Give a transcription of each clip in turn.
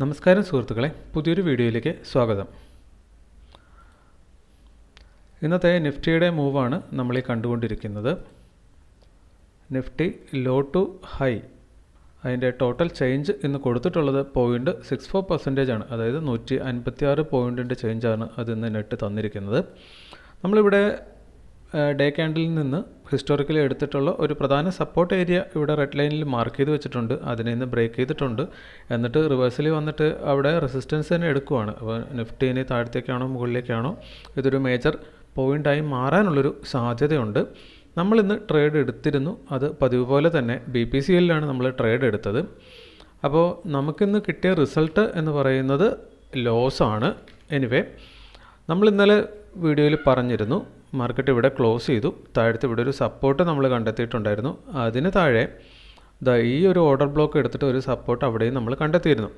നമസ്കാരം സുഹൃത്തുക്കളെ പുതിയൊരു വീഡിയോയിലേക്ക് സ്വാഗതം. ഇന്നത്തെ നിഫ്റ്റിയുടെ മൂവാണ് നമ്മൾ ഈ കണ്ടുകൊണ്ടിരിക്കുന്നത്. നിഫ്റ്റി ലോ ടു ഹൈ അതിന്റെ ടോട്ടൽ ചേഞ്ച് ഇന്ന് കൊടുത്തിട്ടുള്ളത് പോയിന്റ് സിക്സ് ഫോർ പെർസെന്റേജ് ആണ്. അതായത് നൂറ്റി അൻപത്തി ആറ് പോയിന്റിന്റെ ചേഞ്ചാണ് അത് ഇന്ന് നെറ്റ് തന്നിരിക്കുന്നത്. നമ്മളിവിടെ ഡേ ക്യാൻഡിൽ നിന്ന് ഹിസ്റ്റോറിക്കലി എടുത്തിട്ടുള്ള ഒരു പ്രധാന സപ്പോർട്ട് ഏരിയ ഇവിടെ റെഡ് ലൈനിൽ മാർക്ക് ചെയ്ത് വെച്ചിട്ടുണ്ട്. അതിനെ ഇന്ന് ബ്രേക്ക് ചെയ്തിട്ടുണ്ട്. എന്നിട്ട് റിവേഴ്സലി വന്നിട്ട് അവിടെ റെസിസ്റ്റൻസ് തന്നെ എടുക്കുവാണ്. അപ്പോൾ നിഫ്റ്റിനെ താഴത്തേക്കാണോ മുകളിലേക്കാണോ ഇതൊരു മേജർ പോയിന്റായി മാറാനുള്ളൊരു സാധ്യതയുണ്ട്. നമ്മളിന്ന് ട്രേഡ് എടുത്തിരുന്നു. അത് പതിവ് പോലെ തന്നെ ബി പി സി എല്ലിലാണ് നമ്മൾ ട്രേഡ് എടുത്തത്. അപ്പോൾ നമുക്കിന്ന് കിട്ടിയ റിസൾട്ട് എന്ന് പറയുന്നത് ലോസാണ് എനിവേ നമ്മൾ ഇന്നലെ വീഡിയോയിൽ പറഞ്ഞിരുന്നു. മാർക്കറ്റ് ഇവിടെ ക്ലോസ് ചെയ്തു. താഴത്ത് ഇവിടെ ഒരു സപ്പോർട്ട് നമ്മൾ കണ്ടെത്തിയിട്ടുണ്ടായിരുന്നു. അതിന് താഴെ ദാ ഈ ഒരു ഓർഡർ ബ്ലോക്ക് എടുത്തിട്ട് ഒരു സപ്പോർട്ട് അവിടെയും നമ്മൾ കണ്ടെത്തിയിരുന്നു.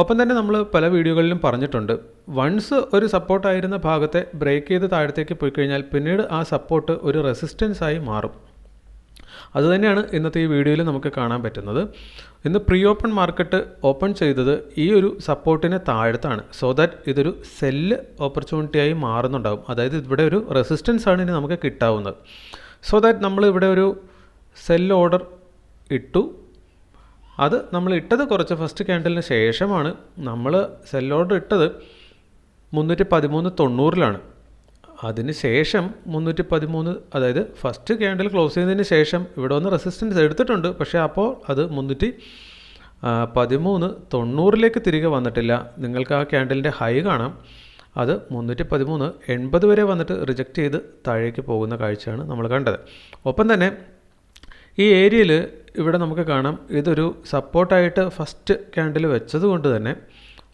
ഒപ്പം തന്നെ നമ്മൾ പല വീഡിയോകളിലും പറഞ്ഞിട്ടുണ്ട്. വൺസ് ഒരു സപ്പോർട്ടായിരുന്ന ഭാഗത്തെ ബ്രേക്ക് ചെയ്ത് താഴത്തേക്ക് പോയി കഴിഞ്ഞാൽ പിന്നീട് ആ സപ്പോർട്ട് ഒരു റെസിസ്റ്റൻസ് ആയി മാറും. അതുതന്നെയാണ് ഇന്നത്തെ ഈ വീഡിയോയിൽ നമുക്ക് കാണാൻ പറ്റുന്നത്. ഇന്ന് പ്രീ ഓപ്പൺ മാർക്കറ്റ് ഓപ്പൺ ചെയ്തത് ഈ ഒരു സപ്പോർട്ടിനെ താഴത്താണ്. സോ ദാറ്റ് ഇതൊരു സെല്ല് ഓപ്പർച്യൂണിറ്റിയായി മാറുന്നുണ്ടാകും അതായത് ഇവിടെ ഒരു റെസിസ്റ്റൻസ് ആണ് ഇനി നമുക്ക് കിട്ടാവുന്നത്. സോ ദാറ്റ് നമ്മൾ ഇവിടെ ഒരു സെല്ല് ഓർഡർ ഇട്ടു. അത് നമ്മൾ ഇട്ടത് കുറച്ച് ഫസ്റ്റ് ക്യാൻഡലിന് ശേഷമാണ്. നമ്മൾ സെല്ല് ഓർഡർ ഇട്ടത് മുന്നൂറ്റി പതിമൂന്ന് തൊണ്ണൂറിലാണ്. അതിന് ശേഷം മുന്നൂറ്റി പതിമൂന്ന് അതായത് ഫസ്റ്റ് ക്യാൻഡിൽ ക്ലോസ് ചെയ്തതിന് ശേഷം ഇവിടെ വന്ന് റെസിസ്റ്റൻസ് എടുത്തിട്ടുണ്ട്. പക്ഷേ അപ്പോൾ അത് മുന്നൂറ്റി പതിമൂന്ന് തൊണ്ണൂറിലേക്ക് തിരികെ വന്നിട്ടില്ല. നിങ്ങൾക്ക് ആ ക്യാൻഡിലിന്റെ ഹൈ കാണാം. അത് മുന്നൂറ്റി പതിമൂന്ന് എൺപത് വരെ വന്നിട്ട് റിജക്റ്റ് ചെയ്ത് താഴേക്ക് പോകുന്ന കാഴ്ചയാണ് നമ്മൾ കണ്ടത്. ഒപ്പം തന്നെ ഈ ഏരിയയിൽ ഇവിടെ നമുക്ക് കാണാം. ഇതൊരു സപ്പോർട്ടായിട്ട് ഫസ്റ്റ് ക്യാൻഡിൽ വെച്ചത് കൊണ്ട് തന്നെ.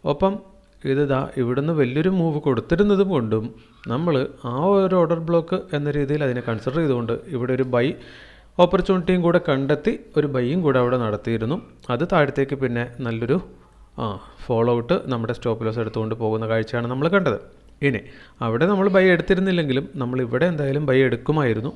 ഒപ്പം ഇത് ദാ ഇവിടുന്ന് വലിയൊരു മൂവ് കൊടുത്തിരുന്നത് കൊണ്ടും നമ്മൾ ആ ഒരു ഓർഡർ ബ്ലോക്ക് എന്ന രീതിയിൽ അതിനെ കൺസിഡർ ചെയ്തുകൊണ്ട് ഇവിടെ ഒരു ബൈ ഓപ്പർച്യൂണിറ്റിയും കൂടെ കണ്ടെത്തി ഒരു ബൈയും കൂടെ അവിടെ നടത്തിയിരുന്നു. അത് താഴത്തേക്ക് പിന്നെ നല്ലൊരു ആ ഫോളോ ഔട്ട് നമ്മുടെ സ്റ്റോപ്പ് ലോസ് എടുത്തുകൊണ്ട് പോകുന്ന കാഴ്ചയാണ് നമ്മൾ കണ്ടത്. ഇനി അവിടെ നമ്മൾ ബൈ എടുത്തിരുന്നില്ലെങ്കിലും നമ്മൾ ഇവിടെ എന്തായാലും ബൈ എടുക്കുമായിരുന്നു.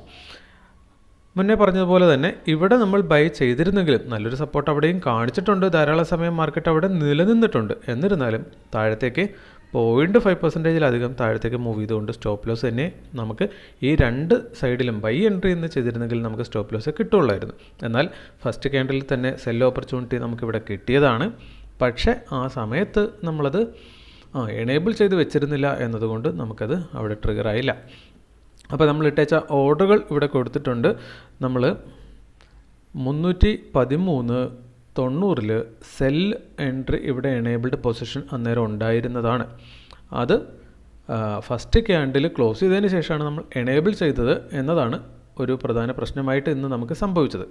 മുന്നേ പറഞ്ഞതുപോലെ തന്നെ ഇവിടെ നമ്മൾ ബൈ ചെയ്തിരുന്നെങ്കിലും നല്ലൊരു സപ്പോർട്ട് അവിടെയും കാണിച്ചിട്ടുണ്ട്. ധാരാളം സമയം മാർക്കറ്റ് അവിടെ നിലനിന്നിട്ടുണ്ട്. എന്നിരുന്നാലും താഴത്തേക്ക് പോയിന്റ് ഫൈവ് പെർസെന്റേജിലധികം താഴത്തേക്ക് മൂവ് ചെയ്തുകൊണ്ട് സ്റ്റോപ്പ് ലോസ് തന്നെ നമുക്ക് ഈ രണ്ട് സൈഡിലും ബൈ എൻട്രി എന്ന് ചെയ്തിരുന്നെങ്കിൽ നമുക്ക് സ്റ്റോപ്പ് ലോസ് കിട്ടുള്ളായിരുന്നു എന്നാൽ ഫസ്റ്റ് ക്യാൻഡലിൽ തന്നെ സെൽ ഓപ്പർച്യൂണിറ്റി നമുക്കിവിടെ കിട്ടിയതാണ്. പക്ഷേ ആ സമയത്ത് നമ്മളത് എനേബിൾ ചെയ്ത് വെച്ചിരുന്നില്ല എന്നതുകൊണ്ട് നമുക്കത് അവിടെ ട്രിഗർ ആയില്ല. അപ്പോൾ നമ്മൾ ഇട്ടേച്ച ഓർഡറുകൾ ഇവിടെ കൊടുത്തിട്ടുണ്ട്. നമ്മൾ മുന്നൂറ്റി പതിമൂന്ന് തൊണ്ണൂറിൽ സെൽ എൻട്രി ഇവിടെ എനേബിൾഡ് പൊസിഷൻ അന്നേരം ഉണ്ടായിരുന്നതാണ്. അത് ഫസ്റ്റ് ക്യാൻഡിൽ ക്ലോസ് ചെയ്തതിന് ശേഷമാണ് നമ്മൾ എനേബിൾ ചെയ്തത് എന്നതാണ് ഒരു പ്രധാന പ്രശ്നമായിട്ട് ഇന്ന് നമുക്ക് സംഭവിച്ചത്.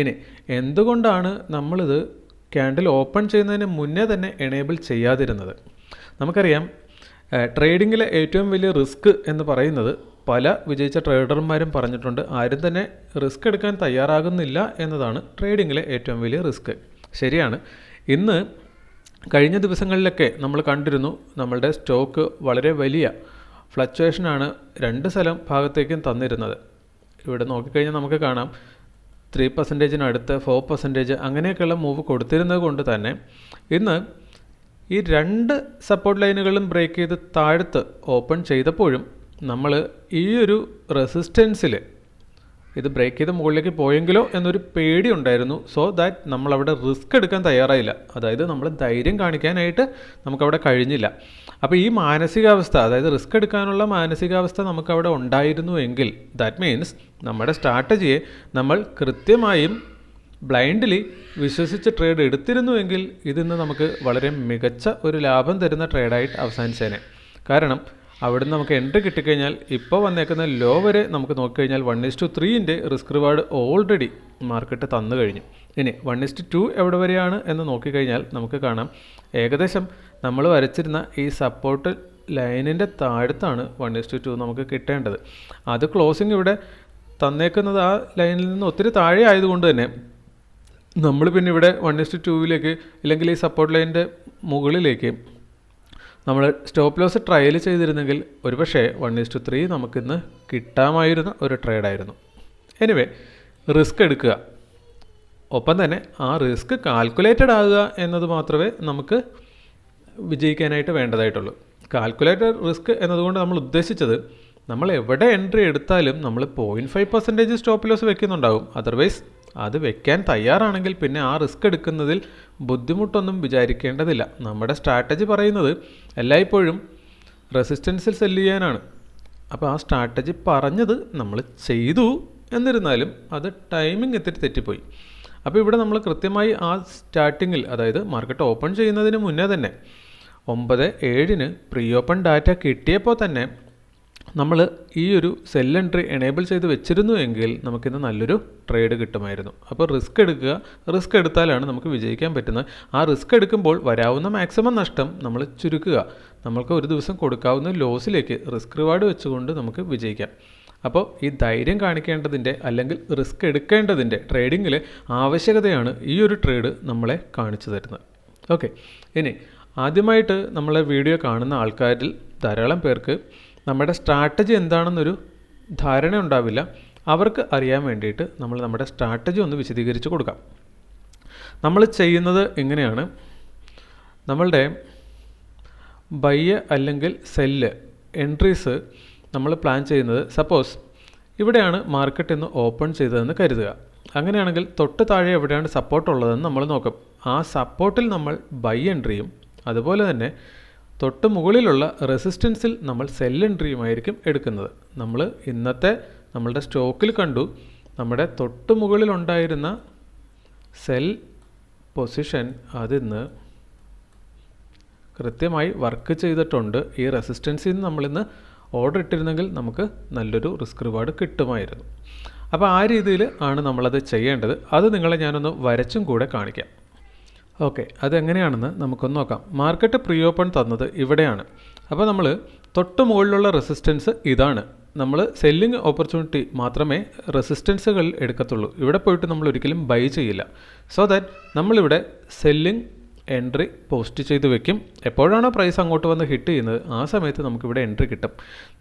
ഇനി എന്തുകൊണ്ടാണ് നമ്മളിത് ക്യാൻഡിൽ ഓപ്പൺ ചെയ്യുന്നതിന് മുന്നേ തന്നെ എനേബിൾ ചെയ്യാതിരുന്നത്? നമുക്കറിയാം ട്രേഡിങ്ങിലെ ഏറ്റവും വലിയ റിസ്ക് എന്ന് പറയുന്നത് പല വിജയിച്ച ട്രേഡർമാരും പറഞ്ഞിട്ടുണ്ട് ആരും തന്നെ റിസ്ക് എടുക്കാൻ തയ്യാറാകുന്നില്ല എന്നതാണ് ട്രേഡിങ്ങിലെ ഏറ്റവും വലിയ റിസ്ക് ശരിയാണ്. ഇന്ന് കഴിഞ്ഞ ദിവസങ്ങളിലൊക്കെ നമ്മൾ കണ്ടിരുന്നു നമ്മളുടെ സ്റ്റോക്ക് വളരെ വലിയ ഫ്ലക്ച്വേഷനാണ് രണ്ട് സ്ഥലം ഭാഗത്തേക്കും തന്നിരുന്നത്. ഇവിടെ നോക്കിക്കഴിഞ്ഞാൽ നമുക്ക് കാണാം ത്രീ പെർസെന്റേജിനടുത്ത് ഫോർ പെർസെന്റേജ് അങ്ങനെയൊക്കെയുള്ള മൂവ് കൊടുത്തിരുന്നത് കൊണ്ട് തന്നെ ഇന്ന് ഈ രണ്ട് സപ്പോർട്ട് ലൈനുകളും ബ്രേക്ക് ചെയ്ത് താഴ്ത്ത് ഓപ്പൺ ചെയ്തപ്പോഴും നമ്മൾ ഈ ഒരു റെസിസ്റ്റൻസിൽ ഇത് ബ്രേക്ക് ചെയ്ത് മുകളിലേക്ക് പോയെങ്കിലോ എന്നൊരു പേടി ഉണ്ടായിരുന്നു സോ ദാറ്റ് നമ്മളവിടെ റിസ്ക് എടുക്കാൻ തയ്യാറായില്ല. അതായത് നമ്മൾ ധൈര്യം കാണിക്കാനായിട്ട് നമുക്കവിടെ കഴിഞ്ഞില്ല. അപ്പോൾ ഈ മാനസികാവസ്ഥ അതായത് റിസ്ക് എടുക്കാനുള്ള മാനസികാവസ്ഥ നമുക്കവിടെ ഉണ്ടായിരുന്നു എങ്കിൽ ദാറ്റ് മീൻസ് നമ്മുടെ സ്ട്രാറ്റജിയെ നമ്മൾ കൃത്യമായും ബ്ലൈൻഡ്ലി വിശ്വസിച്ച് ട്രേഡ് എടുത്തിരുന്നുവെങ്കിൽ ഇതിന്ന് നമുക്ക് വളരെ മികച്ച ഒരു ലാഭം തരുന്ന ട്രേഡായിട്ട് അവസാനിച്ചേനെ. കാരണം അവിടെ നമുക്ക് എൻട്രി കിട്ടിക്കഴിഞ്ഞാൽ ഇപ്പോൾ വന്നേക്കുന്ന ലോ വരെ നമുക്ക് നോക്കിക്കഴിഞ്ഞാൽ വൺ ഇസ് ടു ത്രീന്റെ റിസ്ക് റിവാർഡ് ഓൾറെഡി മാർക്കറ്റ് തന്നു കഴിഞ്ഞു. ഇനി വൺ ഇസ് ടു എവിടെ വരെയാണ് എന്ന് നോക്കിക്കഴിഞ്ഞാൽ നമുക്ക് കാണാം. ഏകദേശം നമ്മൾ വരച്ചിരുന്ന ഈ സപ്പോർട്ട് ലൈനിന്റെ താഴത്താണ് വൺ ഇസ് ടു ടു നമുക്ക് കിട്ടേണ്ടത്. അത് ക്ലോസിങ് ഇവിടെ തന്നേക്കുന്നത് ആ ലൈനിൽ നിന്ന് ഒത്തിരി താഴെ ആയതുകൊണ്ട് തന്നെ നമ്മൾ പിന്നെ ഇവിടെ വൺ ഇസ്റ്റ് ടൂവിലേക്ക് ഇല്ലെങ്കിൽ ഈ സപ്പോർട്ട് ലൈനിന്റെ മുകളിലേക്ക് നമ്മൾ സ്റ്റോപ്പ് ലോസ് ട്രയൽ ചെയ്തിരുന്നെങ്കിൽ ഒരുപക്ഷെ വൺ ഇസ്റ്റു ത്രീ നമുക്കിന്ന് കിട്ടാമായിരുന്ന ഒരു ട്രേഡായിരുന്നു എനിവേ റിസ്ക് എടുക്കുക. ഒപ്പം തന്നെ ആ റിസ്ക് കാൽക്കുലേറ്റഡ് ആകുക എന്നത് മാത്രമേ നമുക്ക് വിജയിക്കാനായിട്ട് വേണ്ടതായിട്ടുള്ളൂ. കാൽക്കുലേറ്റഡ് റിസ്ക് എന്നതുകൊണ്ട് നമ്മൾ ഉദ്ദേശിച്ചത് നമ്മൾ എവിടെ എൻട്രി എടുത്താലും നമ്മൾ point five percentage stop loss വെക്കുന്നുണ്ടാവും. Otherwise അത് വെക്കാൻ തയ്യാറാണെങ്കിൽ പിന്നെ ആ റിസ്ക് എടുക്കുന്നതിൽ ബുദ്ധിമുട്ടൊന്നും വിചാരിക്കേണ്ടതില്ല. നമ്മുടെ സ്ട്രാറ്റജി പറയുന്നത് എല്ലായ്പ്പോഴും റെസിസ്റ്റൻസിൽ സെല്ല് ചെയ്യാനാണ്. അപ്പോൾ ആ സ്ട്രാറ്റജി പറഞ്ഞത് നമ്മൾ ചെയ്തു എന്നിരുന്നാലും അത് ടൈമിംഗ് എത്തിരി തെറ്റിപ്പോയി. അപ്പോൾ ഇവിടെ നമ്മൾ കൃത്യമായി ആ സ്റ്റാർട്ടിങ്ങിൽ അതായത് മാർക്കറ്റ് ഓപ്പൺ ചെയ്യുന്നതിന് മുന്നേ തന്നെ ഒമ്പത് ഏഴിന് പ്രീ ഓപ്പൺ ഡാറ്റ കിട്ടിയപ്പോൾ തന്നെ നമ്മൾ ഈ ഒരു സെൽ എൻട്രി എനേബിൾ ചെയ്ത് വെച്ചിരുന്നു എങ്കിൽ നമുക്കിന്ന് നല്ലൊരു ട്രേഡ് കിട്ടുമായിരുന്നു. അപ്പോൾ റിസ്ക് എടുക്കുക റിസ്ക് എടുത്താലാണ് നമുക്ക് വിജയിക്കാൻ പറ്റുന്നത്. ആ റിസ്ക് എടുക്കുമ്പോൾ വരാവുന്ന മാക്സിമം നഷ്ടം നമ്മൾ ചുരുക്കുക. നമ്മൾക്ക് ഒരു ദിവസം കൊടുക്കാവുന്ന ലോസിലേക്ക് റിസ്ക് റിവാർഡ് വെച്ചുകൊണ്ട് നമുക്ക് വിജയിക്കാം. അപ്പോൾ ഈ ധൈര്യം കാണിക്കേണ്ടതിന്റെ അല്ലെങ്കിൽ റിസ്ക് എടുക്കേണ്ടതിന്റെ ട്രേഡിങ്ങിൽ ആവശ്യകതയാണ് ഈ ഒരു ട്രേഡ് നമ്മളെ കാണിച്ചു തരുന്നത്. ഓക്കെ ഇനി ആദ്യമായിട്ട് നമ്മളെ വീഡിയോ കാണുന്ന ആൾക്കാരിൽ ധാരാളം പേർക്ക് നമ്മുടെ സ്ട്രാറ്റജി എന്താണെന്നൊരു ധാരണ ഉണ്ടാവില്ല. അവർക്ക് അറിയാൻ വേണ്ടിയിട്ട് നമ്മൾ നമ്മുടെ സ്ട്രാറ്റജി ഒന്ന് വിശദീകരിച്ച് കൊടുക്കാം. നമ്മൾ ചെയ്യുന്നത് എങ്ങനെയാണ്? നമ്മളുടെ ബയ്യ അല്ലെങ്കിൽ സെല്ല് എൻട്രീസ് നമ്മൾ പ്ലാൻ ചെയ്യുന്നത്. സപ്പോസ് ഇവിടെയാണ് മാർക്കറ്റ് ഇന്ന് ഓപ്പൺ ചെയ്തതെന്ന് കരുതുക. അങ്ങനെയാണെങ്കിൽ തൊട്ട് താഴെ എവിടെയാണ് സപ്പോർട്ട് ഉള്ളതെന്ന് നമ്മൾ നോക്കും. ആ സപ്പോർട്ടിൽ നമ്മൾ ബൈ എൻട്രിയും അതുപോലെ തന്നെ തൊട്ട് മുകളിലുള്ള റെസിസ്റ്റൻസിൽ നമ്മൾ സെൽ എൻട്രിയുമായിരിക്കും എടുക്കുന്നത്. നമ്മൾ ഇന്നത്തെ നമ്മളുടെ സ്റ്റോക്കിൽ കണ്ടു. നമ്മുടെ തൊട്ട് മുകളിലുണ്ടായിരുന്ന സെൽ പൊസിഷൻ അതിന്ന് കൃത്യമായി വർക്ക് ചെയ്തിട്ടുണ്ട്. ഈ റെസിസ്റ്റൻസിൽ നിന്ന് നമ്മളിന്ന് ഓർഡർ ഇട്ടിരുന്നെങ്കിൽ നമുക്ക് നല്ലൊരു റിസ്ക് റിവാർഡ് കിട്ടുമായിരുന്നു. അപ്പോൾ ആ രീതിയിൽ ആണ് നമ്മളത് ചെയ്യേണ്ടത്. അത് നിങ്ങളെ ഞാനൊന്ന് വരച്ചും കൂടെ കാണിക്കാം. ഓക്കെ അതെങ്ങനെയാണെന്ന് നമുക്കൊന്ന് നോക്കാം. മാർക്കറ്റ് പ്രീ ഓപ്പൺ തന്നത് ഇവിടെയാണ്. അപ്പോൾ നമ്മൾ തൊട്ട് മുകളിലുള്ള റെസിസ്റ്റൻസ് ഇതാണ്. നമ്മൾ സെല്ലിംഗ് ഓപ്പർച്യൂണിറ്റി മാത്രമേ റെസിസ്റ്റൻസുകൾ എടുക്കത്തുള്ളൂ. ഇവിടെ പോയിട്ട് നമ്മൾ ഒരിക്കലും ബൈ ചെയ്യില്ല. സോ ദാറ്റ് നമ്മളിവിടെ സെല്ലിംഗ് എൻട്രി പോസ്റ്റ് ചെയ്ത് വെക്കും. എപ്പോഴാണോ പ്രൈസ് അങ്ങോട്ട് വന്ന് ഹിറ്റ് ചെയ്യുന്നത് ആ സമയത്ത് നമുക്കിവിടെ എൻട്രി കിട്ടും.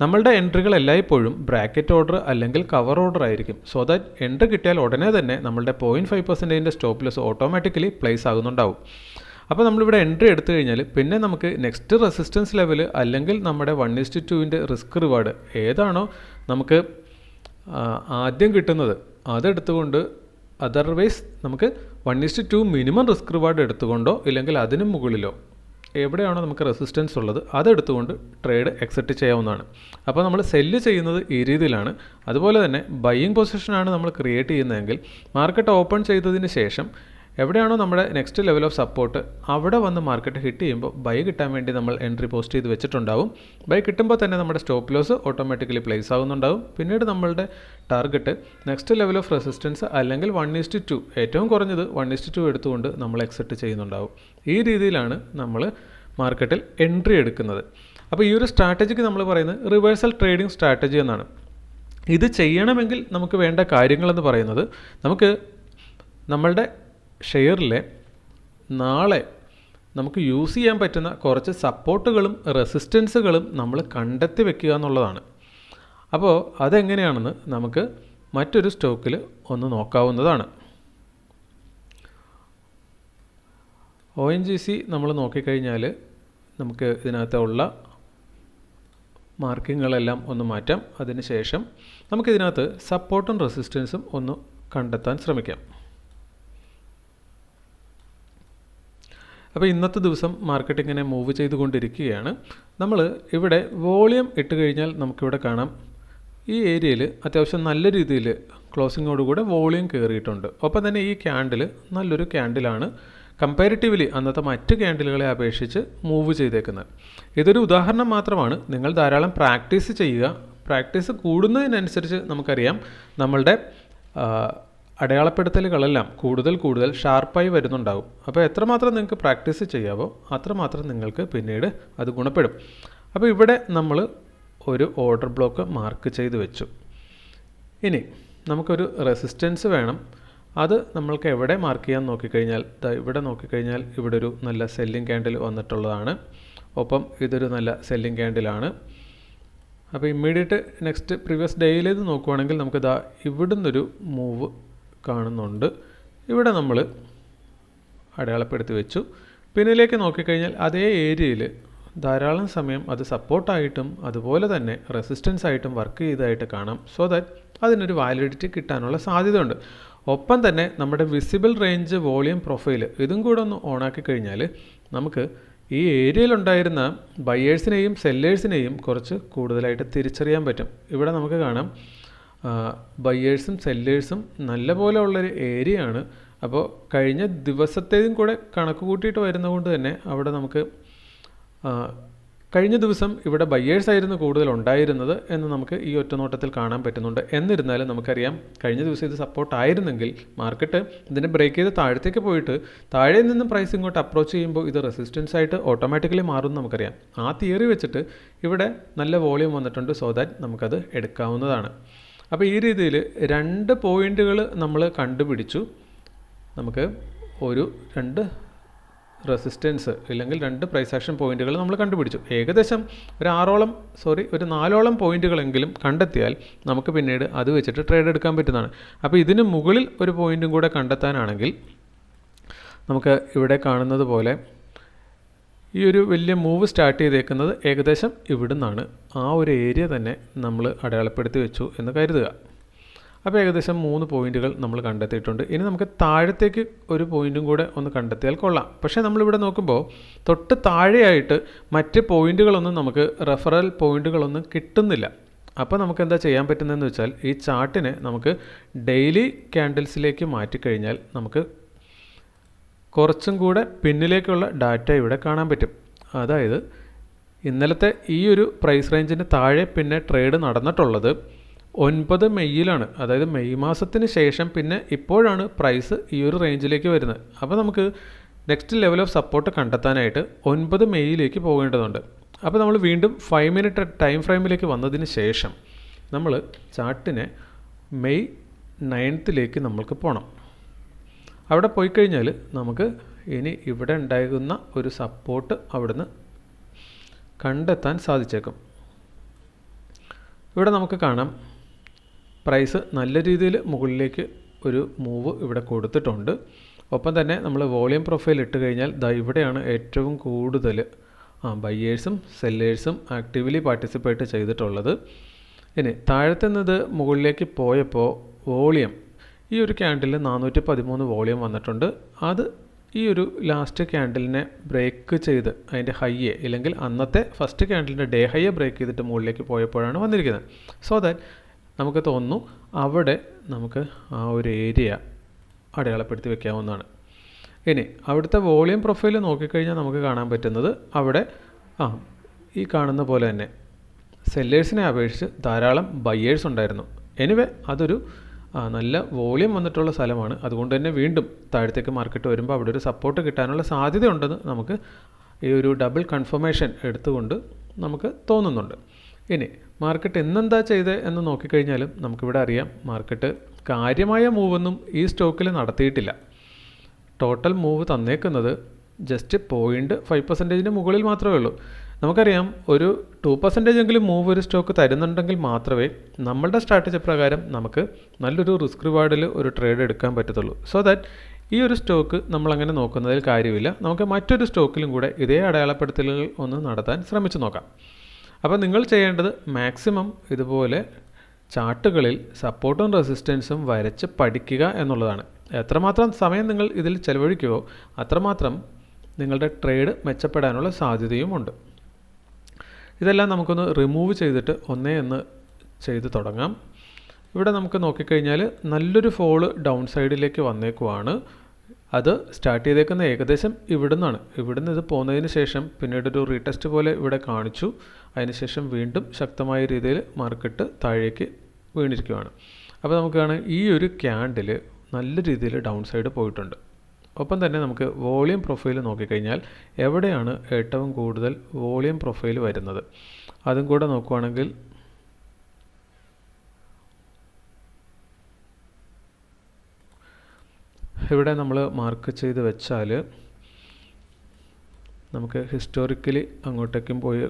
നമ്മളുടെ എൻട്രികൾ എല്ലായ്പ്പോഴും ബ്രാക്കറ്റ് ഓർഡർ അല്ലെങ്കിൽ കവർ ഓർഡർ ആയിരിക്കും. സോ ദാറ്റ് എൻട്രി കിട്ടിയാൽ ഉടനെ തന്നെ നമ്മളുടെ പോയിന്റ് ഫൈവ് പെർസെന്റേജിന്റെ സ്റ്റോപ്പ് ലോസ് ഓട്ടോമാറ്റിക്കലി പ്ലേസ് ആകുന്നുണ്ടാവും. അപ്പോൾ നമ്മളിവിടെ എൻട്രി എടുത്തു കഴിഞ്ഞാൽ പിന്നെ നമുക്ക് നെക്സ്റ്റ് റെസിസ്റ്റൻസ് ലെവൽ അല്ലെങ്കിൽ നമ്മുടെ വൺ ഇസ്റ്റ് ടുവിന്റെ റിസ്ക് റിവാർഡ് ഏതാണോ നമുക്ക് ആദ്യം കിട്ടുന്നത്. അതെടുത്തുകൊണ്ട് അതർവൈസ് നമുക്ക് one is to two minimum risk reward എടുത്തുകൊണ്ടോ ഇല്ലെങ്കിൽ അതിനും മുകളിലോ? എവിടെയാണോ നമുക്ക് റെസിസ്റ്റൻസ് ഉള്ളത് അതെടുത്തുകൊണ്ട് ട്രേഡ് എക്സെപ്റ്റ് ചെയ്യാവുന്നതാണ്. അപ്പോൾ നമ്മൾ സെല്ല് ചെയ്യുന്നത് ഈ രീതിയിലാണ്. അതുപോലെ തന്നെ ബയ്യിങ് പൊസിഷനാണ് നമ്മൾ ക്രിയേറ്റ് ചെയ്യുന്നതെങ്കിൽ മാർക്കറ്റ് ഓപ്പൺ ചെയ്തതിന് ശേഷം എവിടെയാണോ നമ്മുടെ നെക്സ്റ്റ് ലെവൽ ഓഫ് സപ്പോർട്ട് അവിടെ വന്ന് മാർക്കറ്റ് ഹിറ്റ് ചെയ്യുമ്പോൾ ബൈ കിട്ടാൻ വേണ്ടി നമ്മൾ എൻട്രി പോസ്റ്റ് ചെയ്ത് വെച്ചിട്ടുണ്ടാവും. ബൈ കിട്ടുമ്പോൾ തന്നെ നമ്മുടെ സ്റ്റോപ്പ് ലോസ് ഓട്ടോമാറ്റിക്കലി പ്ലേസ് ആകുന്നുണ്ടാവും പിന്നീട് നമ്മളുടെ target next level of resistance അല്ലെങ്കിൽ വൺ ഇസ്റ്റ് ടു ഏറ്റവും കുറഞ്ഞത് വൺ ഇസ്റ്റ് ടു എടുത്തുകൊണ്ട് നമ്മൾ എക്സിറ്റ് ചെയ്യുന്നുണ്ടാവും. ഈ രീതിയിലാണ് നമ്മൾ മാർക്കറ്റിൽ എൻട്രി എടുക്കുന്നത്. അപ്പോൾ ഈ ഒരു സ്ട്രാറ്റജിക്ക് നമ്മൾ പറയുന്നത് റിവേഴ്സൽ ട്രേഡിംഗ് സ്ട്രാറ്റജി എന്നാണ്. ഇത് ചെയ്യണമെങ്കിൽ നമുക്ക് വേണ്ട കാര്യങ്ങളെന്ന് പറയുന്നത് നമുക്ക് നമ്മളുടെ ഷെയറിലെ നാളെ നമുക്ക് യൂസ് ചെയ്യാൻ പറ്റുന്ന കുറച്ച് സപ്പോർട്ടുകളും റെസിസ്റ്റൻസുകളും നമ്മൾ കണ്ടെത്തി വെക്കുക എന്നുള്ളതാണ്. അപ്പോൾ അതെങ്ങനെയാണെന്ന് നമുക്ക് മറ്റൊരു സ്റ്റോക്കിൽ ഒന്ന് നോക്കാവുന്നതാണ്. ഒ എൻ ജി സി നമ്മൾ നോക്കിക്കഴിഞ്ഞാൽ നമുക്ക് ഇതിനകത്തുള്ള മാർക്കിങ്ങുകളെല്ലാം ഒന്ന് മാറ്റാം. അതിനുശേഷം നമുക്കിതിനകത്ത് സപ്പോർട്ടും റെസിസ്റ്റൻസും ഒന്ന് കണ്ടെത്താൻ ശ്രമിക്കാം. അപ്പോൾ ഇന്നത്തെ ദിവസം മാർക്കറ്റ് ഇങ്ങനെ മൂവ് ചെയ്തുകൊണ്ടിരിക്കുകയാണ്. നമ്മൾ ഇവിടെ വോളിയം ഇട്ട് കഴിഞ്ഞാൽ നമുക്കിവിടെ കാണാം. ഈ ഏരിയയിൽ അത്യാവശ്യം നല്ല രീതിയിൽ ക്ലോസിങ്ങോടുകൂടെ വോളിയം കയറിയിട്ടുണ്ട്. ഒപ്പം തന്നെ ഈ ക്യാൻഡിൽ നല്ലൊരു ക്യാൻഡിലാണ് കമ്പാരിറ്റീവ്ലി അന്നത്തെ മറ്റ് ക്യാൻഡിലുകളെ അപേക്ഷിച്ച് മൂവ് ചെയ്തേക്കുന്നത്. ഇതൊരു ഉദാഹരണം മാത്രമാണ്. നിങ്ങൾ ധാരാളം പ്രാക്ടീസ് ചെയ്യുക. പ്രാക്ടീസ് കൂടുന്നതിനനുസരിച്ച് നമുക്കറിയാം നമ്മളുടെ അടയാളപ്പെടുത്തലുകളെല്ലാം കൂടുതൽ കൂടുതൽ ഷാർപ്പായി വരുന്നുണ്ടാവും. അപ്പോൾ എത്രമാത്രം നിങ്ങൾക്ക് പ്രാക്ടീസ് ചെയ്യാവോ അത്രമാത്രം നിങ്ങൾക്ക് പിന്നീട് അത് ഗുണപ്പെടും. അപ്പോൾ ഇവിടെ നമ്മൾ ഒരു ഓർഡർ ബ്ലോക്ക് മാർക്ക് ചെയ്ത് വെച്ചു. ഇനി നമുക്കൊരു റെസിസ്റ്റൻസ് വേണം. അത് നമ്മൾക്ക് എവിടെ മാർക്ക് ചെയ്യാൻ നോക്കിക്കഴിഞ്ഞാൽ ഇവിടെ നോക്കിക്കഴിഞ്ഞാൽ ഇവിടെ ഒരു നല്ല സെല്ലിംഗ് ക്യാൻഡിൽ വന്നിട്ടുള്ളതാണ്. ഒപ്പം ഇതൊരു നല്ല സെല്ലിംഗ് ക്യാൻഡിലാണ് അപ്പോൾ ഇമ്മീഡിയറ്റ് നെക്സ്റ്റ് പ്രീവിയസ് ഡേയിലേത് നോക്കുവാണെങ്കിൽ നമുക്ക് ഇതാ ഇവിടുന്നൊരു മൂവ് കാണുന്നുണ്ട്. ഇവിടെ നമ്മൾ അടയാളപ്പെടുത്തി വെച്ചു. പിന്നിലേക്ക് നോക്കിക്കഴിഞ്ഞാൽ അതേ ഏരിയയിൽ ധാരാളം സമയം അത് സപ്പോർട്ടായിട്ടും അതുപോലെ തന്നെ റെസിസ്റ്റൻസ് ആയിട്ടും വർക്ക് ചെയ്തതായിട്ട് കാണാം. സോ ദാറ്റ് അതിനൊരു വാലിഡിറ്റി കിട്ടാനുള്ള സാധ്യതയുണ്ട്. ഒപ്പം തന്നെ നമ്മുടെ വിസിബിൾ റേഞ്ച് വോളിയം പ്രൊഫൈൽ ഇതും കൂടെ ഒന്ന് ഓണാക്കി കഴിഞ്ഞാൽ നമുക്ക് ഈ ഏരിയയിലുണ്ടായിരുന്ന ബയേഴ്സിനെയും സെല്ലേഴ്സിനെയും കുറച്ച് കൂടുതലായിട്ട് തിരിച്ചറിയാൻ പറ്റും. ഇവിടെ നമുക്ക് കാണാം. ബയേഴ്സും സെല്ലേഴ്സും നല്ലപോലെ ഉള്ളൊരു ഏരിയ ആണ്. അപ്പോൾ കഴിഞ്ഞ ദിവസത്തേതും കൂടെ കണക്ക് കൂട്ടിയിട്ട് വരുന്നതുകൊണ്ട് തന്നെ അവിടെ നമുക്ക് കഴിഞ്ഞ ദിവസം ഇവിടെ ബയ്യേഴ്സ് ആയിരുന്നു കൂടുതൽ ഉണ്ടായിരുന്നത് എന്ന് നമുക്ക് ഈ ഒറ്റനോട്ടത്തിൽ കാണാൻ പറ്റുന്നുണ്ട്. എന്നിരുന്നാലും നമുക്കറിയാം കഴിഞ്ഞ ദിവസം ഇത് സപ്പോർട്ട് ആയിരുന്നെങ്കിൽ മാർക്കറ്റ് ഇതിനെ ബ്രേക്ക് ചെയ്ത് താഴത്തേക്ക് പോയിട്ട് താഴെ നിന്നും പ്രൈസ് ഇങ്ങോട്ട് അപ്രോച്ച് ചെയ്യുമ്പോൾ ഇത് റെസിസ്റ്റൻസ് ആയിട്ട് ഓട്ടോമാറ്റിക്കലി മാറും നമുക്കറിയാം. ആ തിയറി വെച്ചിട്ട് ഇവിടെ നല്ല വോളിയം വന്നിട്ടുണ്ട് സോ ദാറ്റ് നമുക്കത് എടുക്കാവുന്നതാണ്. അപ്പോൾ ഈ രീതിയിൽ രണ്ട് പോയിന്റുകൾ നമ്മൾ കണ്ടുപിടിച്ചു. നമുക്ക് ഒരു രണ്ട് റെസിസ്റ്റൻസ് ഇല്ലെങ്കിൽ രണ്ട് പ്രൈസ് ആക്ഷൻ പോയിന്റുകൾ നമ്മൾ കണ്ടുപിടിച്ചു. ഏകദേശം ഒരു ആറോളം സോറി ഒരു നാലോളം പോയിന്റുകളെങ്കിലും കണ്ടെത്തിയാൽ നമുക്ക് പിന്നീട് അത് വെച്ചിട്ട് ട്രേഡ് എടുക്കാൻ പറ്റുന്നതാണ്. അപ്പോൾ ഇതിന് മുകളിൽ ഒരു പോയിന്റും കൂടെ കണ്ടെത്താനാണെങ്കിൽ നമുക്ക് ഇവിടെ കാണുന്നത് പോലെ ഈ ഒരു വലിയ മൂവ് സ്റ്റാർട്ട് ചെയ്തേക്കുന്നത് ഏകദേശം ഇവിടുന്നാണ്. ആ ഒരു ഏരിയ തന്നെ നമ്മൾ അടയാളപ്പെടുത്തി വെച്ചു എന്ന് കരുതുക. അപ്പോൾ ഏകദേശം മൂന്ന് പോയിന്റുകൾ നമ്മൾ കണ്ടെത്തിയിട്ടുണ്ട്. ഇനി നമുക്ക് താഴത്തേക്ക് ഒരു പോയിന്റും കൂടെ ഒന്ന് കണ്ടെത്തിയാൽ കൊള്ളാം. പക്ഷേ നമ്മളിവിടെ നോക്കുമ്പോൾ തൊട്ട് താഴെയായിട്ട് മറ്റ് പോയിന്റുകളൊന്നും നമുക്ക് റെഫറൽ പോയിന്റുകളൊന്നും കിട്ടുന്നില്ല. അപ്പോൾ നമുക്ക് എന്താ ചെയ്യാൻ പറ്റുന്നതെന്ന് വെച്ചാൽ ഈ ചാർട്ടിനെ നമുക്ക് ഡെയിലി ക്യാൻഡിൽസിലേക്ക് മാറ്റിക്കഴിഞ്ഞാൽ നമുക്ക് കുറച്ചും കൂടെ പിന്നിലേക്കുള്ള ഡാറ്റ ഇവിടെ കാണാൻ പറ്റും. അതായത് ഇന്നലത്തെ ഈ ഒരു പ്രൈസ് റേഞ്ചിന് താഴെ പിന്നെ ട്രേഡ് നടന്നിട്ടുള്ളത് ഒൻപത് മെയ്യിലാണ്. അതായത് മെയ് മാസത്തിന് ശേഷം പിന്നെ ഇപ്പോഴാണ് പ്രൈസ് ഈ ഒരു റേഞ്ചിലേക്ക് വരുന്നത്. അപ്പോൾ നമുക്ക് നെക്സ്റ്റ് ലെവൽ ഓഫ് സപ്പോർട്ട് കണ്ടെത്താനായിട്ട് ഒൻപത് മെയ്യിലേക്ക് പോകേണ്ടതുണ്ട്. അപ്പോൾ നമ്മൾ വീണ്ടും ഫൈവ് മിനിറ്റ് ടൈം ഫ്രെയിമിലേക്ക് വന്നതിന് ശേഷം നമ്മൾ ചാർട്ടിനെ മെയ് നയൻത്തിലേക്ക് നമ്മൾക്ക് പോകണം അവിടെ പോയി കഴിഞ്ഞാൽ നമുക്ക് ഇനി ഇവിടെ ഉണ്ടാകുന്ന ഒരു സപ്പോർട്ട് അവിടുന്ന് കണ്ടെത്താൻ സാധിച്ചേക്കും. ഇവിടെ നമുക്ക് കാണാം. പ്രൈസ് നല്ല രീതിയിൽ മുകളിലേക്ക് ഒരു മൂവ് ഇവിടെ കൊടുത്തിട്ടുണ്ട്. ഒപ്പം തന്നെ നമ്മൾ വോളിയം പ്രൊഫൈൽ ഇട്ട് കഴിഞ്ഞാൽ ദാ ഇവിടെയാണ് ഏറ്റവും കൂടുതൽ ആ ബയ്യേഴ്സും സെല്ലേഴ്സും ആക്റ്റീവ്ലി പാർട്ടിസിപ്പേറ്റ് ചെയ്തിട്ടുള്ളത്. ഇനി താഴത്തെ നിന്ന് മുകളിലേക്ക് പോയപ്പോൾ വോളിയം ഈ ഒരു ക്യാൻഡിലിന് നാനൂറ്റി പതിമൂന്ന് വോളിയം വന്നിട്ടുണ്ട്. അത് ഈ ഒരു ലാസ്റ്റ് ക്യാൻഡിലിനെ ബ്രേക്ക് ചെയ്ത് അതിന്റെ ഹൈയെ ഇല്ലെങ്കിൽ അന്നത്തെ ഫസ്റ്റ് ക്യാൻഡിലിന്റെ ഡേ ഹൈയെ ബ്രേക്ക് ചെയ്തിട്ട് മുകളിലേക്ക് പോയപ്പോഴാണ് വന്നിരിക്കുന്നത്. സോ ദാറ്റ് നമുക്ക് തോന്നുന്നു അവിടെ നമുക്ക് ആ ഒരു ഏരിയ അടയാളപ്പെടുത്തി വെക്കാവുന്നതാണ്. ഇനി അവിടുത്തെ വോളിയം പ്രൊഫൈൽ നോക്കിക്കഴിഞ്ഞാൽ നമുക്ക് കാണാൻ പറ്റുന്നത് അവിടെ ആ ഈ കാണുന്ന പോലെ തന്നെ സെല്ലേഴ്സിനെ അപേക്ഷിച്ച് ധാരാളം ബയ്യേഴ്സ് ഉണ്ടായിരുന്നു. എനിവേ അതൊരു നല്ല വോളിയം വന്നിട്ടുള്ള സ്ഥലമാണ്. അതുകൊണ്ട് തന്നെ വീണ്ടും താഴത്തേക്ക് മാർക്കറ്റ് വരുമ്പോൾ അവിടെ ഒരു സപ്പോർട്ട് കിട്ടാനുള്ള സാധ്യതയുണ്ടെന്ന് നമുക്ക് ഈ ഒരു ഡബിൾ കൺഫർമേഷൻ എടുത്തുകൊണ്ട് നമുക്ക് തോന്നുന്നുണ്ട്. ഇനി മാർക്കറ്റ് ഇന്നെന്താ ചെയ്തത് എന്ന് നോക്കിക്കഴിഞ്ഞാലും നമുക്കിവിടെ അറിയാം മാർക്കറ്റ് കാര്യമായ മൂവൊന്നും ഈ സ്റ്റോക്കിൽ നടത്തിയിട്ടില്ല. ടോട്ടൽ മൂവ് തന്നേക്കുന്നത് ജസ്റ്റ് പോയിന്റ് ഫൈവ് പെർസെന്റേജിന് മുകളിൽ മാത്രമേ ഉള്ളൂ. നമുക്കറിയാം ഒരു ടു പെർസെന്റേജ് എങ്കിലും മൂവ് ഒരു സ്റ്റോക്ക് തരുന്നുണ്ടെങ്കിൽ മാത്രമേ നമ്മളുടെ സ്ട്രാറ്റജി പ്രകാരം നമുക്ക് നല്ലൊരു റിസ്ക് റിവാർഡിൽ ഒരു ട്രേഡ് എടുക്കാൻ പറ്റത്തുള്ളൂ. സോ ദാറ്റ് ഈ ഒരു സ്റ്റോക്ക് നമ്മളങ്ങനെ നോക്കുന്നതിൽ കാര്യമില്ല. നമുക്ക് മറ്റൊരു സ്റ്റോക്കിലും കൂടെ ഇതേ അടയാളപ്പെടുത്തലുകൾ ഒന്ന് നടത്താൻ ശ്രമിച്ചു നോക്കാം. അപ്പോൾ നിങ്ങൾ ചെയ്യേണ്ടത് മാക്സിമം ഇതുപോലെ ചാർട്ടുകളിൽ സപ്പോർട്ടും റെസിസ്റ്റൻസും വരച്ച് പഠിക്കുക എന്നുള്ളതാണ്. എത്രമാത്രം സമയം നിങ്ങൾ ഇതിൽ ചെലവഴിക്കുമോ അത്രമാത്രം നിങ്ങളുടെ ട്രേഡ് മെച്ചപ്പെടാനുള്ള സാധ്യതയുമുണ്ട്. ഇതെല്ലാം നമുക്കൊന്ന് റിമൂവ് ചെയ്തിട്ട് ഒന്നേ ഒന്ന് ചെയ്ത് തുടങ്ങാം. ഇവിടെ നമുക്ക് നോക്കിക്കഴിഞ്ഞാൽ നല്ലൊരു ഫോൾ ഡൗൺ സൈഡിലേക്ക് വന്നേക്കുവാണ്. അത് സ്റ്റാർട്ട് ചെയ്തേക്കുന്ന ഏകദേശം ഇവിടെ നിന്നാണ് ഇവിടുന്ന് ഇത് പോകുന്നതിന് ശേഷം പിന്നീട് ഒരു റീടെസ്റ്റ് പോലെ ഇവിടെ കാണിച്ചു. അതിനുശേഷം വീണ്ടും ശക്തമായ രീതിയിൽ മാർക്കറ്റ് താഴേക്ക് വീണിരിക്കുകയാണ് അപ്പോൾ നമുക്ക് കാണാം ഈ ഒരു ക്യാൻഡിൽ നല്ല രീതിയിൽ ഡൗൺ സൈഡ് പോയിട്ടുണ്ട്. ഒപ്പം തന്നെ നമുക്ക് വോളിയം പ്രൊഫൈൽ നോക്കിക്കഴിഞ്ഞാൽ എവിടെയാണ് ഏറ്റവും കൂടുതൽ വോളിയം പ്രൊഫൈൽ വരുന്നത്? അതും കൂടെ നോക്കുവാണെങ്കിൽ ഇവിടെ നമ്മൾ മാർക്ക് ചെയ്ത് വെച്ചാൽ നമുക്ക് ഹിസ്റ്റോറിക്കലി അങ്ങോട്ടേക്കും പോയി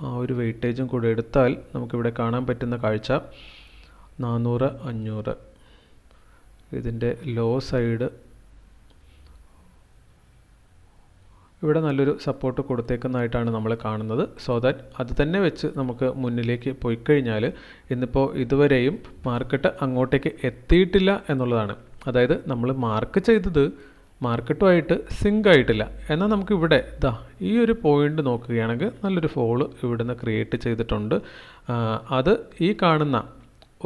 ആ ഒരു വെയിറ്റേജും കൂടെ എടുത്താൽ നമുക്കിവിടെ കാണാൻ പറ്റുന്ന കാഴ്ച നാനൂറ് അഞ്ഞൂറ്. ഇതിന്റെ ലോ സൈഡ് ഇവിടെ നല്ലൊരു സപ്പോർട്ട് കൊടുത്തേക്കുന്നതായിട്ടാണ് നമ്മൾ കാണുന്നത്. സോ ദാറ്റ് അത് തന്നെ വെച്ച് നമുക്ക് മുന്നിലേക്ക് പോയി കഴിഞ്ഞാൽ ഇന്നിപ്പോൾ ഇതുവരെയും മാർക്കറ്റ് അങ്ങോട്ടേക്ക് എത്തിയിട്ടില്ല എന്നുള്ളതാണ്. അതായത് നമ്മൾ മാർക്ക് ചെയ്തത് മാർക്കറ്റുമായിട്ട് സിങ്ക് ആയിട്ടില്ല. എന്നാൽ നമുക്ക് ഇവിടെ ഇതാ ഈ ഒരു പോയിന്റ് നോക്കുകയാണെങ്കിൽ നല്ലൊരു ഫോൾ ഇവിടുന്ന് ക്രിയേറ്റ് ചെയ്തിട്ടുണ്ട്. അത് ഈ കാണുന്ന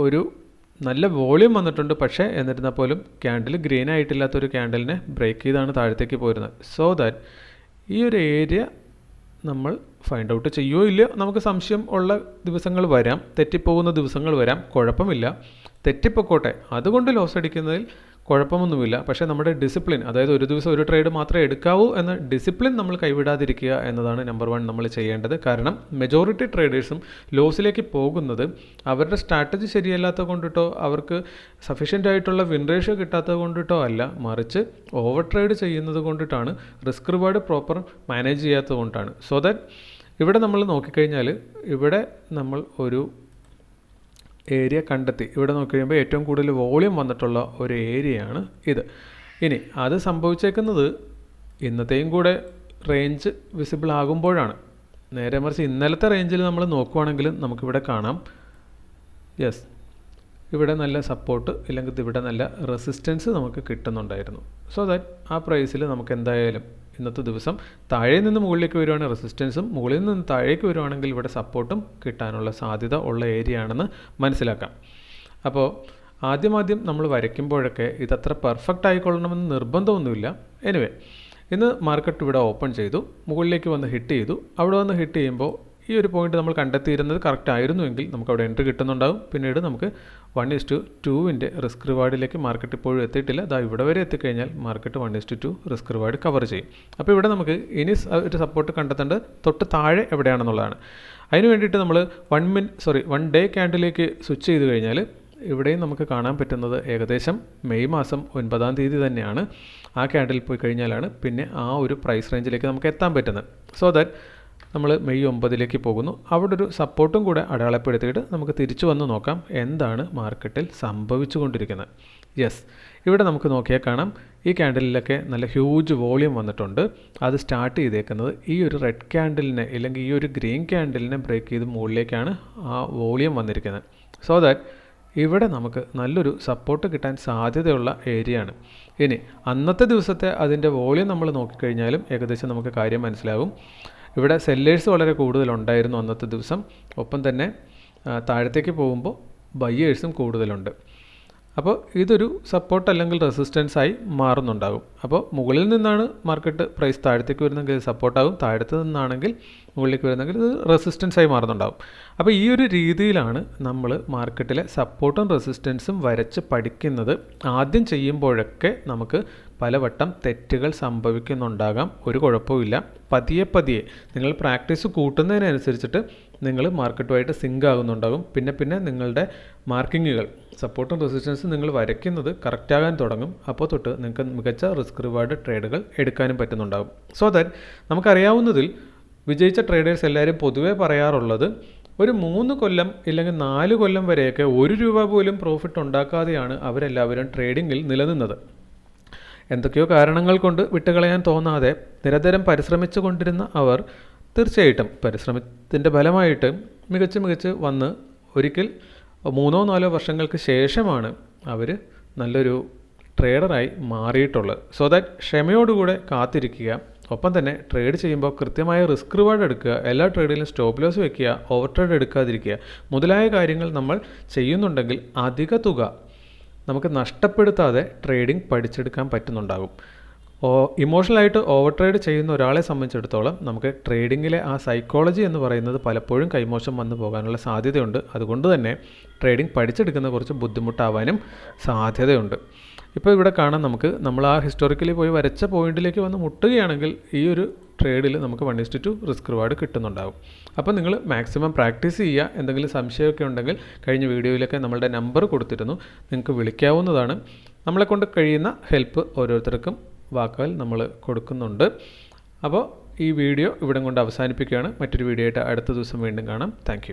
ഒരു നല്ല വോളിയം വന്നിട്ടുണ്ട്. പക്ഷേ എന്നിരുന്നാൽ പോലും ക്യാൻഡിൽ ഗ്രീൻ ആയിട്ടില്ലാത്തൊരു ക്യാൻഡലിനെ ബ്രേക്ക് ചെയ്താണ് താഴത്തേക്ക് പോരുന്നത്. സോ ദാറ്റ് ഈ ഒരു ഏരിയ നമ്മൾ ഫൈൻഡ് ഔട്ട് ചെയ്യുമോ ഇല്ല നമുക്ക് സംശയം ഉള്ള ദിവസങ്ങൾ വരാം തെറ്റിപ്പോകുന്ന ദിവസങ്ങൾ വരാം കുഴപ്പമില്ല. തെറ്റിപ്പൊക്കോട്ടെ. അതുകൊണ്ട് ലോസ് അടിക്കുന്നതിൽ കുഴപ്പമൊന്നുമില്ല. പക്ഷേ നമ്മുടെ ഡിസിപ്ലിൻ അതായത് ഒരു ദിവസം ഒരു ട്രേഡ് മാത്രമേ എടുക്കാവൂ എന്ന ഡിസിപ്ലിൻ നമ്മൾ കൈവിടാതിരിക്കുക എന്നതാണ് നമ്പർ വൺ നമ്മൾ ചെയ്യേണ്ടത്. കാരണം മെജോറിറ്റി ട്രേഡേഴ്സും ലോസിലേക്ക് പോകുന്നത് അവരുടെ സ്ട്രാറ്റജി ശരിയല്ലാത്ത കൊണ്ടിട്ടോ അവർക്ക് സഫീഷ്യന്റ് ആയിട്ടുള്ള വിൻ റേഷ്യോ കിട്ടാത്തത് കൊണ്ടിട്ടോ അല്ല. മറിച്ച് ഓവർ ട്രേഡ് ചെയ്യുന്നത് കൊണ്ടിട്ടാണ് റിസ്ക് റിവാർഡ് പ്രോപ്പർ മാനേജ് ചെയ്യാത്തത് കൊണ്ടാണ്. സോ ദാറ്റ് ഇവിടെ നമ്മൾ നോക്കിക്കഴിഞ്ഞാൽ ഇവിടെ നമ്മൾ ഒരു ഏരിയ കണ്ടെത്തി. ഇവിടെ നോക്കി കഴിയുമ്പോൾ ഏറ്റവും കൂടുതൽ വോളിയം വന്നിട്ടുള്ള ഒരു ഏരിയയാണ് ഇത്. ഇനി അത് സംഭവിച്ചേക്കുന്നത് ഇന്നത്തെയും കൂടെ റേഞ്ച് വിസിബിൾ ആകുമ്പോഴാണ്. നേരെ മറിച്ച് ഇന്നലത്തെ റേഞ്ചിൽ നമ്മൾ നോക്കുവാണെങ്കിൽ നമുക്കിവിടെ കാണാം. യെസ് ഇവിടെ നല്ല സപ്പോർട്ട് ഇല്ലെങ്കിൽ ഇവിടെ നല്ല റെസിസ്റ്റൻസ് നമുക്ക് കിട്ടുന്നുണ്ടായിരുന്നു. സോ ദാറ്റ് ആ പ്രൈസിൽ നമുക്ക് എന്തായാലും ഇന്നത്തെ ദിവസം താഴെ നിന്ന് മുകളിലേക്ക് വരുവാണെങ്കിൽ റെസിസ്റ്റൻസും മുകളിൽ നിന്ന് താഴേക്ക് വരുവാണെങ്കിൽ ഇവിടെ സപ്പോർട്ടും കിട്ടാനുള്ള സാധ്യത ഉള്ള ഏരിയ ആണെന്ന് മനസ്സിലാക്കാം. അപ്പോൾ ആദ്യമാദ്യം ആദ്യം നമ്മൾ വരയ്ക്കുമ്പോഴൊക്കെ ഇതത്ര പെർഫെക്റ്റ് ആയിക്കൊള്ളണമെന്ന് നിർബന്ധമൊന്നുമില്ല. എനിവേ ഇന്ന് മാർക്കറ്റ് ഇവിടെ ഓപ്പൺ ചെയ്തു മുകളിലേക്ക് വന്ന് ഹിറ്റ് ചെയ്തു. അവിടെ വന്ന് ഹിറ്റ് ചെയ്യുമ്പോൾ ഈ ഒരു പോയിന്റ് നമ്മൾ കണ്ടെത്തിയിരുന്നത് കറക്റ്റ് ആയിരുന്നുവെങ്കിൽ നമുക്ക് അവിടെ എൻട്രി കിട്ടുന്നുണ്ടാവും. പിന്നീട് നമുക്ക് വൺ ഇസ് ടു ടുവിന്റെ റിസ്ക് റിവാർഡിലേക്ക് മാർക്കറ്റ് ഇപ്പോഴും എത്തിയിട്ടില്ല. അതാ ഇവിടെ വരെ എത്തിക്കഴിഞ്ഞാൽ market one is two two risk reward cover ചെയ്യും. അപ്പോൾ ഇവിടെ നമുക്ക് ഇനി ഒരു സപ്പോർട്ട് കണ്ടെത്തേണ്ടത് തൊട്ട് താഴെ എവിടെയാണെന്നുള്ളതാണ്. അതിന് വേണ്ടിയിട്ട് നമ്മൾ one min sorry one day ക്യാൻഡിലേക്ക് switch ചെയ്ത് കഴിഞ്ഞാൽ ഇവിടെയും നമുക്ക് കാണാൻ പറ്റുന്നത് ഏകദേശം മെയ് മാസം ഒൻപതാം തീയതി തന്നെയാണ് ആ ക്യാൻഡിൽ പോയി കഴിഞ്ഞാലാണ് പിന്നെ ആ ഒരു പ്രൈസ് റേഞ്ചിലേക്ക് നമുക്ക് എത്താൻ പറ്റുന്നത്. സോ ദാറ്റ് നമ്മൾ മെയ് ഒമ്പതിലേക്ക് പോകുന്നു. അവിടെ ഒരു സപ്പോർട്ടും കൂടെ അടയാളപ്പെടുത്തിയിട്ട് നമുക്ക് തിരിച്ചു വന്ന് നോക്കാം. എന്താണ് മാർക്കറ്റിൽ സംഭവിച്ചുകൊണ്ടിരിക്കുന്നത്? യെസ് ഇവിടെ നമുക്ക് നോക്കിയാൽ കാണാം. ഈ ക്യാൻഡലിലൊക്കെ നല്ല ഹ്യൂജ് വോളിയം വന്നിട്ടുണ്ട്. അത് സ്റ്റാർട്ട് ചെയ്തേക്കുന്നത് ഈ ഒരു റെഡ് ക്യാൻഡലിനെ അല്ലെങ്കിൽ ഈ ഒരു ഗ്രീൻ ക്യാൻഡലിനെ ബ്രേക്ക് ചെയ്ത് മുകളിലേക്കാണ് ആ വോളിയം വന്നിരിക്കുന്നത്. സോ ദാറ്റ് ഇവിടെ നമുക്ക് നല്ലൊരു സപ്പോർട്ട് കിട്ടാൻ സാധ്യതയുള്ള ഏരിയ ആണ്. ഇനി അന്നത്തെ ദിവസത്തെ അതിന്റെ വോളിയം നമ്മൾ നോക്കിക്കഴിഞ്ഞാലും ഏകദേശം നമുക്ക് കാര്യം മനസ്സിലാകും ഇവിടെ സെല്ലേഴ്സ് വളരെ കൂടുതലുണ്ടായിരുന്നു അന്നത്തെ ദിവസം. ഒപ്പം തന്നെ താഴത്തേക്ക് പോകുമ്പോൾ ബയ്യേഴ്സും കൂടുതലുണ്ട്. അപ്പോൾ ഇതൊരു സപ്പോർട്ട് അല്ലെങ്കിൽ റെസിസ്റ്റൻസ് ആയി മാറുന്നുണ്ടാകും. അപ്പോൾ മുകളിൽ നിന്നാണ് മാർക്കറ്റ് പ്രൈസ് താഴത്തേക്ക് വരുന്നെങ്കിൽ സപ്പോർട്ടാകും താഴത്ത് നിന്നാണെങ്കിൽ മുകളിലേക്ക് വരുന്നെങ്കിൽ ഇത് റെസിസ്റ്റൻസ് ആയി മാറുന്നുണ്ടാകും. അപ്പോൾ ഈ ഒരു രീതിയിലാണ് നമ്മൾ മാർക്കറ്റിലെ സപ്പോർട്ടും റെസിസ്റ്റൻസും വരച്ച് പഠിക്കുന്നത്. ആദ്യം ചെയ്യുമ്പോഴൊക്കെ നമുക്ക് പലവട്ടം തെറ്റുകൾ സംഭവിക്കുന്നുണ്ടാകാം. ഒരു കുഴപ്പമില്ല പതിയെ പതിയെ നിങ്ങൾ പ്രാക്ടീസ് കൂട്ടുന്നതിനനുസരിച്ചിട്ട് നിങ്ങൾ മാർക്കറ്റുമായിട്ട് സിങ്ക് ആകുന്നുണ്ടാകും. പിന്നെ പിന്നെ നിങ്ങളുടെ മാർക്കിങ്ങുകൾ സപ്പോർട്ടും റെസിസ്റ്റൻസും നിങ്ങൾ വരയ്ക്കുന്നത് കറക്റ്റ് ആകാൻ തുടങ്ങും. അപ്പോൾ തൊട്ട് നിങ്ങൾക്ക് മികച്ച റിസ്ക് റിവാർഡ് ട്രേഡുകൾ എടുക്കാനും പറ്റുന്നുണ്ടാകും. സോ ദാറ്റ് നമുക്കറിയാവുന്നതിൽ വിജയിച്ച ട്രേഡേഴ്സ് എല്ലാവരും പൊതുവേ പറയാറുള്ളത് ഒരു മൂന്ന് കൊല്ലം ഇല്ലെങ്കിൽ നാല് കൊല്ലം വരെയൊക്കെ ഒരു രൂപ പോലും പ്രോഫിറ്റ് ഉണ്ടാക്കാതെയാണ് അവരെല്ലാവരും ട്രേഡിങ്ങിൽ നിലനിന്നത്. എന്തൊക്കെയോ കാരണങ്ങൾ കൊണ്ട് വിട്ടുകളയാൻ തോന്നാതെ നിരന്തരം പരിശ്രമിച്ചു കൊണ്ടിരുന്ന അവർ തീർച്ചയായിട്ടും പരിശ്രമത്തിന്റെ ഫലമായിട്ട് മികച്ച് മികച്ച് വന്ന് ഒരിക്കൽ മൂന്നോ നാലോ വർഷങ്ങൾക്ക് ശേഷമാണ് അവർ നല്ലൊരു ട്രേഡറായി മാറിയിട്ടുള്ളത്. സോ ദാറ്റ് ക്ഷമയോടുകൂടെ കാത്തിരിക്കുക. ഒപ്പം തന്നെ ട്രേഡ് ചെയ്യുമ്പോൾ കൃത്യമായ റിസ്ക് റിവാർഡ് എടുക്കുക. എല്ലാ ട്രേഡിലും സ്റ്റോപ്പ് ലോസ് വെക്കുക ഓവർ ട്രേഡ് എടുക്കാതിരിക്കുക. മുതലായ കാര്യങ്ങൾ നമ്മൾ ചെയ്യുന്നുണ്ടെങ്കിൽ അധിക തുക നമുക്ക് നഷ്ടപ്പെടുത്താതെ ട്രേഡിംഗ് പഠിച്ചെടുക്കാൻ പറ്റുന്നുണ്ടാകും. ഓ ഇമോഷണലായിട്ട് ഓവർ ട്രേഡ് ചെയ്യുന്ന ഒരാളെ സംബന്ധിച്ചിടത്തോളം നമുക്ക് ട്രേഡിങ്ങിലെ ആ സൈക്കോളജി എന്ന് പറയുന്നത് പലപ്പോഴും കൈമോശം വന്നു പോകാനുള്ള സാധ്യതയുണ്ട്. അതുകൊണ്ട് തന്നെ ട്രേഡിംഗ് പഠിച്ചെടുക്കുന്ന കുറച്ച് ബുദ്ധിമുട്ടാവാനും സാധ്യതയുണ്ട്. ഇപ്പോൾ ഇവിടെ കാണാം നമുക്ക്. നമ്മൾ ആ ഹിസ്റ്റോറിക്കലി പോയി വരച്ച പോയിന്റിലേക്ക് വന്ന് മുട്ടുകയാണെങ്കിൽ ഈ ഒരു ട്രേഡിൽ നമുക്ക് one is to two risk reward കിട്ടുന്നുണ്ടാകും അപ്പോൾ നിങ്ങൾ മാക്സിമം പ്രാക്ടീസ് ചെയ്യുക. എന്തെങ്കിലും സംശയമൊക്കെ ഉണ്ടെങ്കിൽ കഴിഞ്ഞ വീഡിയോയിലൊക്കെ നമ്മളുടെ നമ്പർ കൊടുത്തിരുന്നു. നിങ്ങൾക്ക് വിളിക്കാവുന്നതാണ്. നമ്മളെ കൊണ്ട് കഴിയുന്ന ഹെൽപ്പ് ഓരോരുത്തർക്കും വാക്കുകൾ നമ്മൾ കൊടുക്കുന്നുണ്ട്. അപ്പോൾ ഈ വീഡിയോ ഇവിടെ കൊണ്ട് അവസാനിപ്പിക്കുകയാണ്. മറ്റൊരു വീഡിയോ ആയിട്ട് അടുത്ത ദിവസം വീണ്ടും കാണാം. താങ്ക്